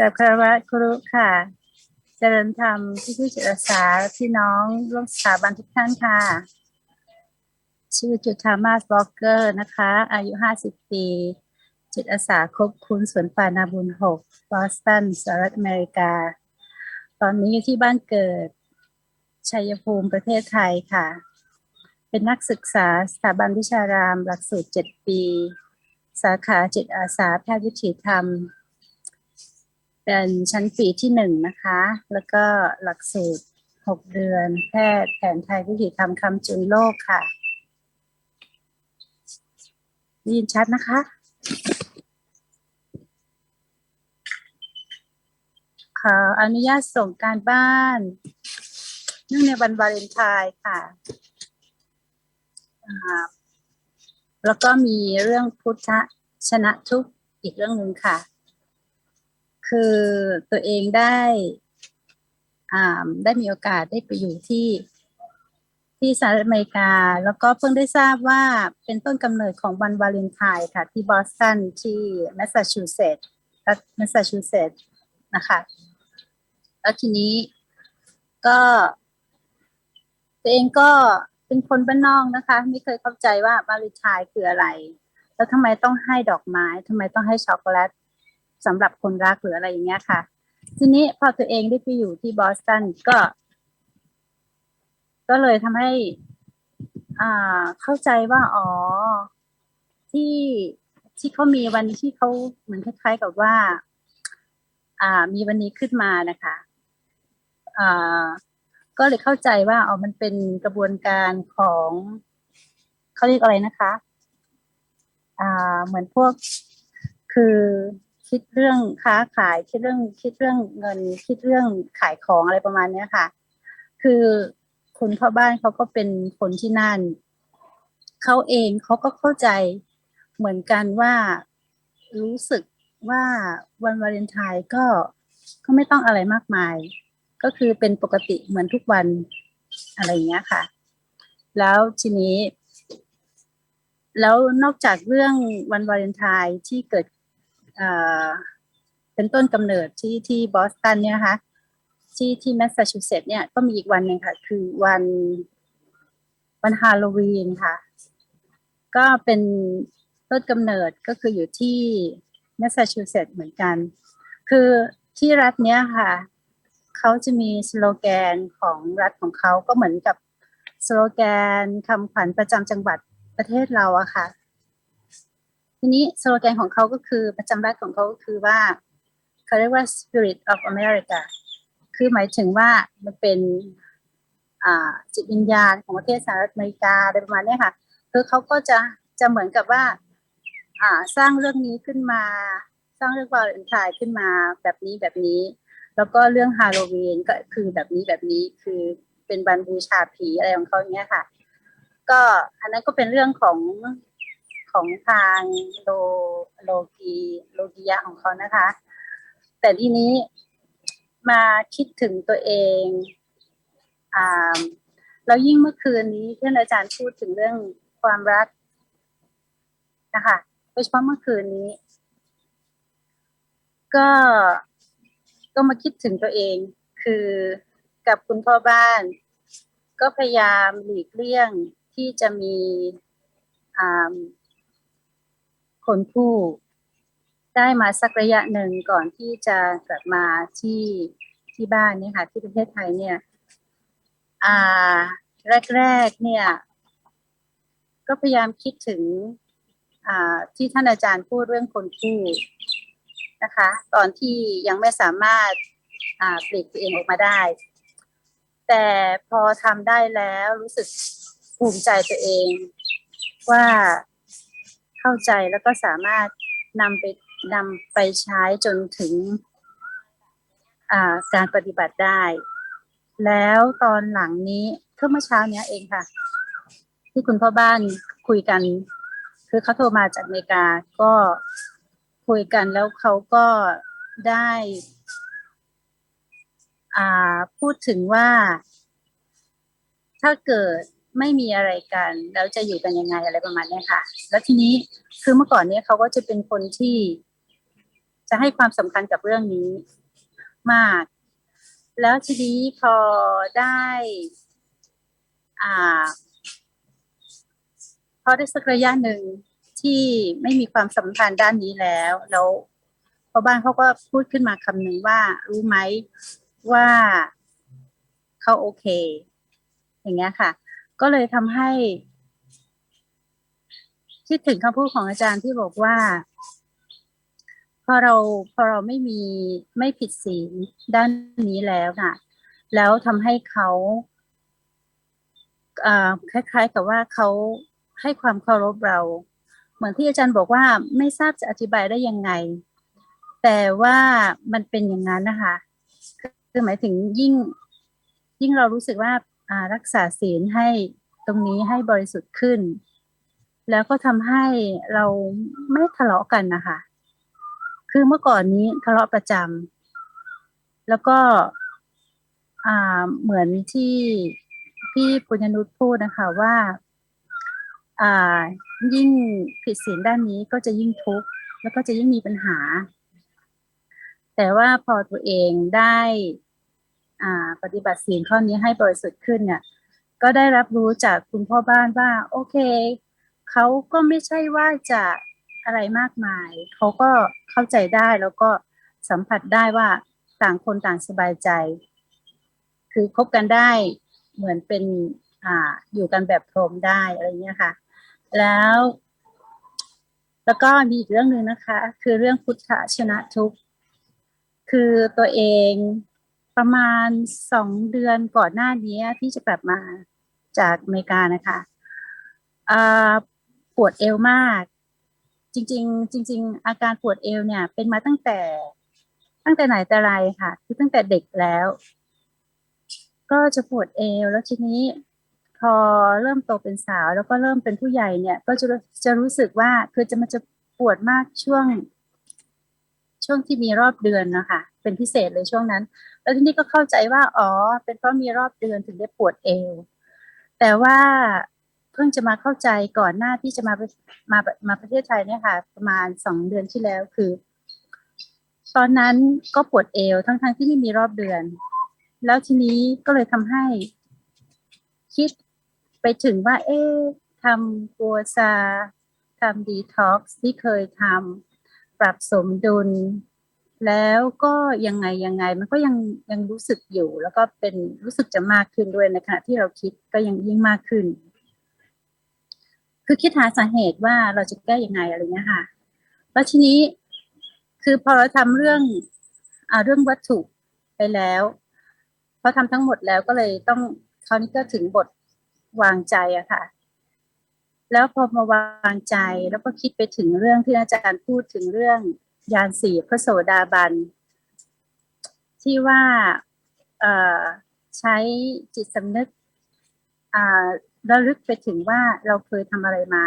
กับคารวะครูค่ะ เจริญธรรมพี่พี่จิตอาสาพี่น้องร่วมสถาบันทุกท่านค่ะ ชื่อจุธามาสบล็อกเกอร์นะคะ อายุ 50 ปี จิตอาสาคบคุณสวนป่านาบุญ6บอสตันสหรัฐอเมริกา ตอนนี้อยู่ที่บ้านเกิด ชัยภูมิประเทศไทยค่ะ เป็นนักศึกษาสถาบันวิชารามหลักสูตร 7 ปี สาขาจิตอาสาแพทย์วิถีธรรม เป็นชั้นปีที่หนึ่งนะคะ แล้วก็หลักสูตร6เดือน แพทย์แผนไทยวิถีธรรมคำจุนโลกค่ะได้ยินชัดนะคะ ขออนุญาตส่งการบ้านเนื่องในวันวาเลนไทน์ค่ะแล้วก็มีเรื่องพุทธชนะทุกอีกเรื่องหนึ่งค่ะ คือตัวเองได้อ่าได้มีโอกาสได้ไปอยู่ที่ที่สหรัฐอเมริกา แล้วก็เพิ่งได้ทราบว่าเป็นต้นกำเนิดของวันวาเลนไทน์ค่ะ ที่บอสตันที่แมสซาชูเซตส์รัฐแมสซาชูเซตส์นะคะ แล้วทีนี้ก็ตัวเองก็เป็นคนบ้านนอกนะคะ ไม่เคยเข้าใจว่าวาเลนไทน์คืออะไร แล้วทำไมต้องให้ดอกไม้ทำไมต้องให้ช็อกโกแลต สำหรับคนรักหรืออะไรอย่างเงี้ยค่ะ ทีนี้พอตัวเองได้ไปอยู่ที่บอสตันก็ ก็เลยทำให้ อ่าเข้าใจว่าอ๋อที่ที่เขามีวันที่เขาเหมือนคล้ายๆกับว่า อ่า มีวันนี้ขึ้นมานะคะอ่าก็เลยเข้าใจว่าอ๋อมันเป็นกระบวนการของเขาเรียกอะไรนะคะ อ่า เหมือนพวกคือ คิดเรื่องค้าขายคิดเรื่องคิดเรื่องเงิน คิดเรื่องขายของอะไรประมาณเนี้ยค่ะ คือคุณพ่อบ้านเขาก็เป็นคนที่นั่นเขาเองเขาก็เข้าใจเหมือนกันว่ารู้สึกว่าวันวาเลนไทน์ก็ก็ไม่ต้องอะไรมากมาย ก็คือเป็นปกติเหมือนทุกวันอะไรอย่างเงี้ยค่ะ แล้วทีนี้ แล้วนอกจากเรื่องวันวาเลนไทน์ที่เกิด เป็นต้นกำเนิดที่ที่บอสตันเนี่ยนะคะที่ที่แมสซาชูเซตส์เนี่ยก็มีอีกวันหนึ่งค่ะ คือวันวันฮาโลวีนค่ะ ก็เป็นต้นกำเนิดก็คืออยู่ที่แมสซาชูเซตส์เหมือนกัน คือที่รัฐเนี้ยค่ะ เขาจะมีสโลแกนของรัฐของเขาก็เหมือนกับสโลแกนคำขวัญประจำจังหวัดประเทศเราอะค่ะ ทีนี้สโลแกนของเขาก็คือประจำรัฐของเขาก็คือว่าเขาเรียกว่า Spirit of America คือหมายถึงว่ามันเป็นจิตวิญญาณของประเทศสหรัฐอเมริกาอะไรประมาณนี้ค่ะ คือเขาก็จะจะเหมือนกับว่าสร้างเรื่องนี้ขึ้นมา สร้างเรื่องวาเลนไทน์ขึ้นมาแบบนี้แบบนี้ แล้วก็เรื่องฮาโลวีนก็คือแบบนี้แบบนี้คือเป็นวันบูชาผีอะไรของเขาเนี้ยค่ะ ก็อันนั้นก็เป็นเรื่องของ ของทางโลโลกีโลกียะของเขานะคะ แต่ทีนี้มาคิดถึงตัวเองอ่าแล้วยิ่งเมื่อคืนนี้ที่อาจารย์พูดถึงเรื่องความรักนะคะโดยเฉพาะเมื่อคืนนี้ ก็ก็มาคิดถึงตัวเอง คือกับคุณพ่อบ้าน ก็พยายามหลีกเลี่ยงที่จะมีอ่า คนผู้ได้มาสักระยะหนึ่งก่อนที่จะกลับมาที่ที่บ้านเนี่ยค่ะ ที่ประเทศไทยเนี่ย อ่า แรกๆเนี่ย ก็พยายามคิดถึง อ่าที่ท่านอาจารย์พูดเรื่องคนผู้นะคะ ตอนที่ยังไม่สามารถ อ่าปลีกตัวเองออกมาได้ แต่พอทำได้แล้วรู้สึกภูมิใจตัวเองว่า เข้าใจแล้วก็สามารถนำไปนำไปใช้จนถึงการปฏิบัติได้ แล้วตอนหลังนี้เพิ่งเมื่อเช้านี้เองค่ะ ที่คุณพ่อบ้านคุยกัน คือเขาโทรมาจากอเมริกาก็คุยกันแล้วเขาก็ได้อ่าพูดถึงว่าถ้าเกิด ไม่มีอะไรกันแล้วจะอยู่กันยังไงอะไรประมาณนี้ค่ะ แล้วทีนี้คือเมื่อก่อนเนี้ยเขาก็จะเป็นคนที่ จะให้ความสำคัญกับเรื่องนี้มาก แล้วทีนี้พอได้ อ่า พอได้สักระยะหนึ่งที่ไม่มีความสัมพันธ์ด้านนี้แล้ว แล้วพอบ้านเขาก็พูดขึ้นมาคำหนึ่งว่า รู้ไหมว่าเขาโอเค อย่างเงี้ยค่ะ ก็เลยทำให้ คิดถึงคำพูดของอาจารย์ที่บอกว่า พอเราพอเราไม่มีไม่ผิดศีลด้านนี้แล้วน่ะ แล้วทำให้เขาคล้ายๆ กับว่าเขาให้ความเคารพเรา เหมือนที่อาจารย์บอกว่าไม่ทราบจะอธิบายได้ยังไง แต่ว่ามันเป็นอย่างนั้นนะคะคือหมายถึงยิ่งยิ่งเรารู้สึกว่า รักษาศีลให้ตรงนี้ให้บริสุทธิ์ขึ้น แล้วก็ทำให้เราไม่ทะเลาะกันนะคะ คือเมื่อก่อนนี้ทะเลาะประจำแล้วก็อ่าเหมือนที่พี่ปุญญนุชพูดนะคะว่าอ่ายิ่งผิดศีลด้านนี้ก็จะยิ่งทุกข์แล้วก็จะยิ่งมีปัญหา แต่ว่าพอตัวเองได้ ปฏิบัติศีลข้อนี้ให้บริสุทธิ์ขึ้นเนี่ยก็ได้รับรู้จากคุณพ่อบ้านว่า โอเคเขาก็ไม่ใช่ว่าจะอะไรมากมาย เขาก็เข้าใจได้แล้วก็สัมผัสได้ว่าต่างคนต่างสบายใจ คือคบกันได้เหมือนเป็นอ่าอยู่กันแบบพรมได้อะไรเงี้ยค่ะ แล้ว แล้วก็มีอีกเรื่องหนึ่งนะคะ คือเรื่องพุทธชนะทุกข์คือตัวเอง ประมาณสองเดือนก่อนหน้านี้ที่จะกลับมาจากอเมริกานะคะปวดเอวมาก จริง ๆ จริง ๆ อาการปวดเอวเนี่ย เป็นมาตั้งแต่ตั้งแต่ไหนแต่ไรค่ะ คือตั้งแต่เด็กแล้ว ก็จะปวดเอวแล้วทีนี้พอเริ่มโตเป็นสาว แล้วก็เริ่มเป็นผู้ใหญ่เนี่ย ก็จะจะรู้สึกว่าคือจะมันจะปวดมากช่วง ช่วงที่มีรอบเดือนนะคะเป็นพิเศษเลยช่วงนั้น แล้วทีนี้ก็เข้าใจว่าอ๋อ เป็นเพราะมีรอบเดือนถึงได้ปวดเอว แต่ว่าเพิ่งจะมาเข้าใจก่อนหน้าที่จะมามามาประเทศไทยเนี่ยค่ะ ประมาณสองเดือนที่แล้วคือ ตอนนั้นก็ปวดเอวทั้งๆทที่ไม่มีรอบเดือน แล้วทีนี้ก็เลยทำให้ คิดไปถึงว่า เอ๊ะทำกัวซาทำดีท็อกซ์ที่เคยทำ ปรับสมดุล แล้วก็ยังไงยังไง มันก็ยังยังรู้สึกอยู่ แล้วก็เป็นรู้สึกจะมากขึ้นด้วยในขณะที่เราคิดก็ยังยิ่งมากขึ้น คือคิดหาสาเหตุว่าเราจะแก้ยังไงอะไรเงี้ยค่ะแล้วทีนี้คือพอเราทำเรื่องอเรื่องวัตถุไปแล้วพอทำทั้งหมดแล้วก็เลยต้องคราวนี้ก็ถึงบทวางใจอะค่ะ แล้วพอมาวางใจแล้วก็คิดไปถึงเรื่องที่อาจารย์พูดถึงเรื่องยานสีพระโสดาบัน ที่ว่าใช้จิตสำนึกระลึกไปถึงว่าเราเคยทำอะไรมา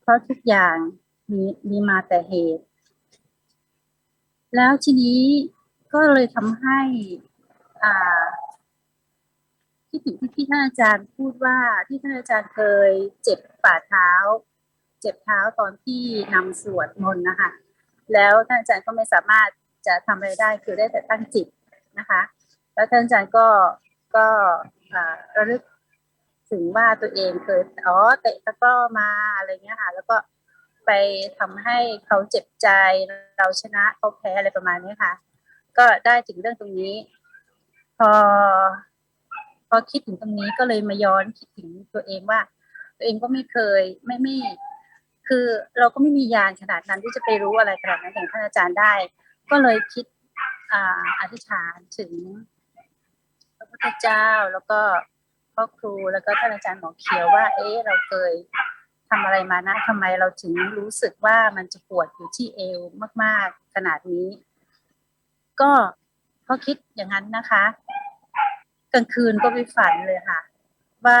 เพราะทุกอย่างมีมีมาแต่เหตุ แล้วทีนี้ก็เลยทำให้อ่า ที่ถึงที่ที่ท่านอาจารย์พูดว่าที่ท่านอาจารย์เคยเจ็บฝ่าเท้า เจ็บเท้าตอนที่นำสวดมนต์นะคะแล้วท่านอาจารย์ก็ไม่สามารถจะทำอะไรได้คือได้แต่ตั้งจิตนะคะ แล้วท่านอาจารย์ก็ก็ระลึกถึงว่าตัวเองเคยอ๋อเตะตะกร้อมาอะไรเงี้ยค่ะ แล้วก็ไปทำให้เขาเจ็บใจเราชนะเขาแพ้อะไรประมาณนี้ค่ะ ก็ได้ถึงเรื่องตรงนี้ พอ พอคิดถึงตรงนี้ก็เลยมาย้อนคิดถึงตัวเองว่า ตัวเองก็ไม่เคยไม่ไม่ คือเราก็ไม่มียานขนาดนั้นที่จะไปรู้อะไรขนาดนั้นอย่างท่านอาจารย์ได้ ก็เลยคิดอ่าอธิษฐานถึงพระพุทธเจ้าแล้วก็พ่อครูแล้วก็ท่านอาจารย์หมอเขียวว่า เอ๊ะเราเคยทำอะไรมานะทำไมเราถึงรู้สึกว่ามันจะปวดอยู่ที่เอวมาก ๆ ขนาดนี้ ก็พอคิดอย่างนั้นนะคะ ลางคืนก็ไปฝันเลยค่ะ ว่า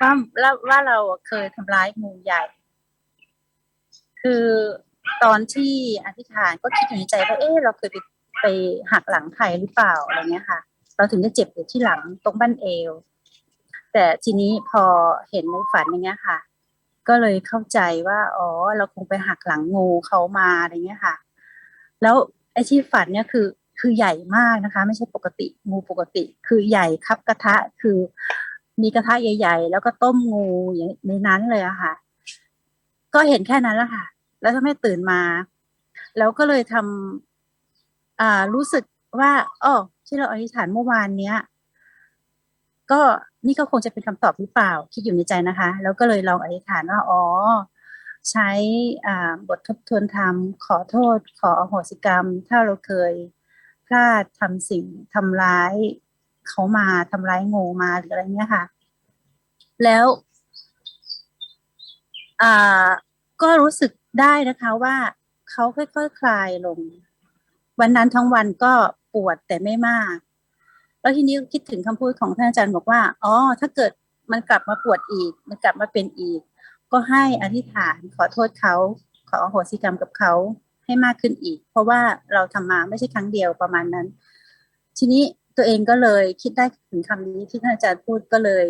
ว่าว่าเราเคยทำร้ายงูใหญ่ คือตอนที่อธิษฐานก็คิดอยู่ในใจว่าเอ๊ะเราเคยไปไปหักหลังใครหรือเปล่าอะไรเงี้ยค่ะ เราถึงจะเจ็บอยู่ที่หลังตรงบั้นเอว แต่ทีนี้พอเห็นในฝันอย่างเงี้ยค่ะ ก็เลยเข้าใจว่าอ๋อ เราคงไปหักหลังงูเขามาอะไรเงี้ยค่ะ แล้วไอ้ที่ฝันเนี่ยคือ คือใหญ่มากนะคะ ไม่ใช่ปกติงูปกติ คือใหญ่ครับกระทะคือมีกระทะใหญ่ ๆ แล้วก็ต้มงูอย่างในนั้นเลยอะค่ะ ก็เห็นแค่นั้นแหละค่ะ แล้วทำให้ตื่นมา แล้วก็เลยทำอ่ารู้สึกว่าอ๋อที่เราอธิษฐานเมื่อวานเนี้ย ก็นี่ก็คงจะเป็นคำตอบหรือเปล่า คิดอยู่ในใจนะคะ แล้วก็เลยลองอธิษฐานว่าอ๋อใช้อ่าบททบทวนธรรม ขอโทษ ขออโหสิกรรม ถ้าเราเคย พลาดทำสิ่งทำร้ายเขามาทำร้ายงูมาหรืออะไรเงี้ยค่ะ แล้วอ่าก็รู้สึกได้นะคะว่าเขาค่อยๆคคลายลง วันนั้นทั้งวันก็ปวดแต่ไม่มาก แล้วทีนี้คิดถึงคำพูดของท่านอาจารย์บอกว่าอ๋อถ้าเกิดมันกลับมาปวดอีก มันกลับมาเป็นอีก ก็ให้อธิษฐานขอโทษเขา ขออโหสิกรรมกับเขา ให้มากขึ้นอีก เพราะว่าเราทำมาไม่ใช่ครั้งเดียวประมาณนั้น ทีนี้ตัวเองก็เลยคิดได้ถึงคำนี้ที่ท่านอาจารย์พูดก็เลย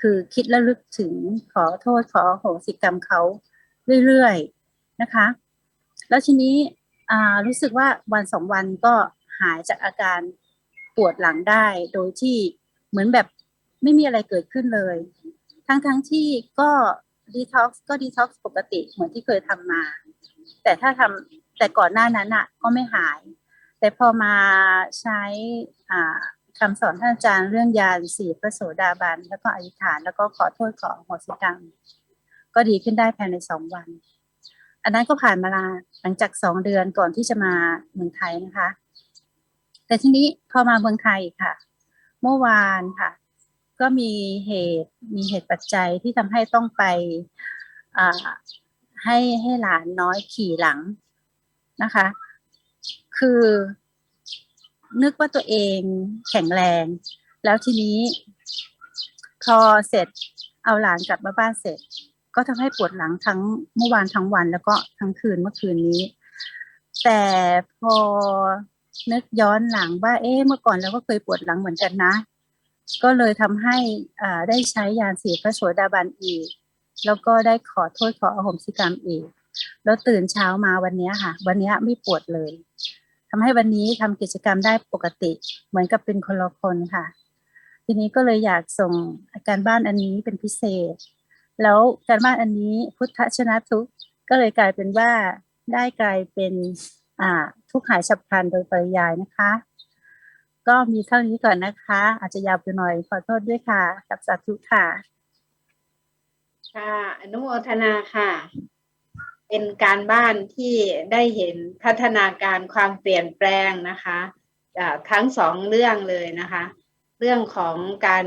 คือคิดและลึกถึงขอโทษขอโหสิกรรมเขาเรื่อยๆนะคะ แล้วทีนี้รู้สึกว่าวันสองวันก็หายจากอาการปวดหลังได้ โดยที่เหมือนแบบไม่มีอะไรเกิดขึ้นเลย ทั้งทั้งๆที่ก็ดีท็อกซ์ก็ดีท็อกซ์ปกติเหมือนที่เคยทำมา แต่ถ้าทำแต่ก่อนหน้านั้นอะ ก็ไม่หาย แต่พอมาใช้อ่าคำสอนท่านอาจารย์เรื่องยานสีพระโสดาบัน แล้วก็อธิษฐานแล้วก็ขอโทษขออโหสิกรรมก็ดีขึ้นได้ภายในสองวัน อันนั้นก็ผ่านมาลาหลังจากสองเดือนก่อนที่จะมาเมืองไทยนะคะ แต่ทีนี้พอมาเมืองไทยค่ะ เมื่อวานค่ะ ก็มีเหตุมีเหตุปัจจัยที่ทำให้ต้องไปอ่า ให้ให้หลานน้อยขี่หลังนะคะ คือนึกว่าตัวเองแข็งแรง แล้วทีนี้ พอเสร็จเอาหลานกลับมาบ้านเสร็จ ก็ทำให้ปวดหลังทั้งเมื่อวานทั้งวันแล้วก็ทั้งคืนเมื่อคืนนี้ แต่พอนึกย้อนหลังว่า เอ๊ะเมื่อก่อนเราก็เคยปวดหลังเหมือนกันนะ ก็เลยทำให้อ่าได้ใช้ยาสีพระโสดาบันอีก แล้วก็ได้ขอโทษขออโหสิกรรมอีก แล้วตื่นเช้ามาวันนี้ค่ะ วันนี้ไม่ปวดเลยทำให้วันนี้ทำกิจกรรมได้ปกติ เหมือนกับเป็นคนละคนค่ะ ทีนี้ก็เลยอยากส่งอาการบ้านอันนี้เป็นพิเศษ แล้วการบ้านอันนี้พุทธชนะทุกก็เลยกลายเป็นว่าได้กลายเป็นอ่าทุกข์หายฉับพลันโดยปริยายนะคะ ก็มีเท่านี้ก่อนนะคะ อาจจะยาวไปหน่อยขอโทษด้วยค่ะกับสาธุค่ะ ค่ะ อนุโมทนาค่ะ เป็นการบ้านที่ได้เห็นพัฒนาการความเปลี่ยนแปลงนะคะทั้งสองเรื่องเลยนะคะ เรื่องของการ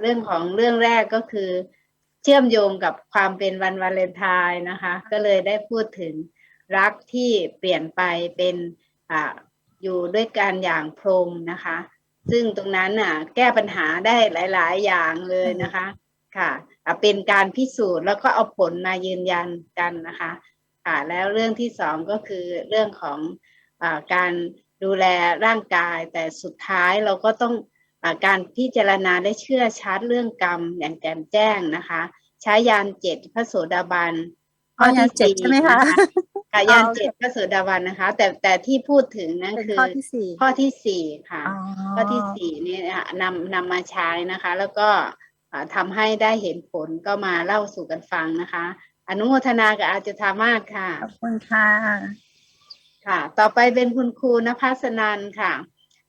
เรื่องของเรื่องแรกก็คือ เชื่อมโยงกับความเป็นวันวาเลนไทน์นะคะ ก็เลยได้พูดถึงรักที่เปลี่ยนไปเป็นออยู่ด้วยกันอย่างพรมนะคะ ซึ่งตรงนั้นน่ะแก้ปัญหาได้หลาย ๆ อย่างเลยนะคะค่ะ เป็นการพิสูจน์แล้วก็เอาผลมายืนยันกันนะคะค่ะแล้วเรื่องที่สองก็คือเรื่องของอาการดูแลร่างกาย แต่สุดท้ายเราก็ต้องอาการพิจารณาได้เชื่อชัดเรื่องกรรมอย่างแจ่มแจ้งนะคะ ใช้ยานเจ็ดพระโสดาบันอ๋อยานเจ็ดใช่ไหมคะค่ะยานอ๋อโอเคเจ็ดพระโสดาบันนะคะ แต่แต่ที่พูดถึงนั่นเป็นคือข้อที่สี่ข้อที่สี่ค่ะอ๋อข้อที่สี่นี่นะคะนำนำมาใช้นะคะ แล้วก็อ่า ทำให้ได้เห็นผลก็มาเล่าสู่กันฟังนะคะ อนุโมทนากับอาจารย์มากค่ะขอบคุณค่ะค่ะ ต่อไปเป็นคุณครูนภัสนันค่ะ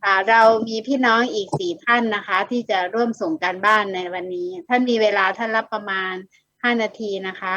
อ่าเรามีพี่น้องอีกสี่ท่านนะคะ ที่จะร่วมส่งการบ้านในวันนี้ ท่านมีเวลาท่านรับประมาณห้านาทีนะคะ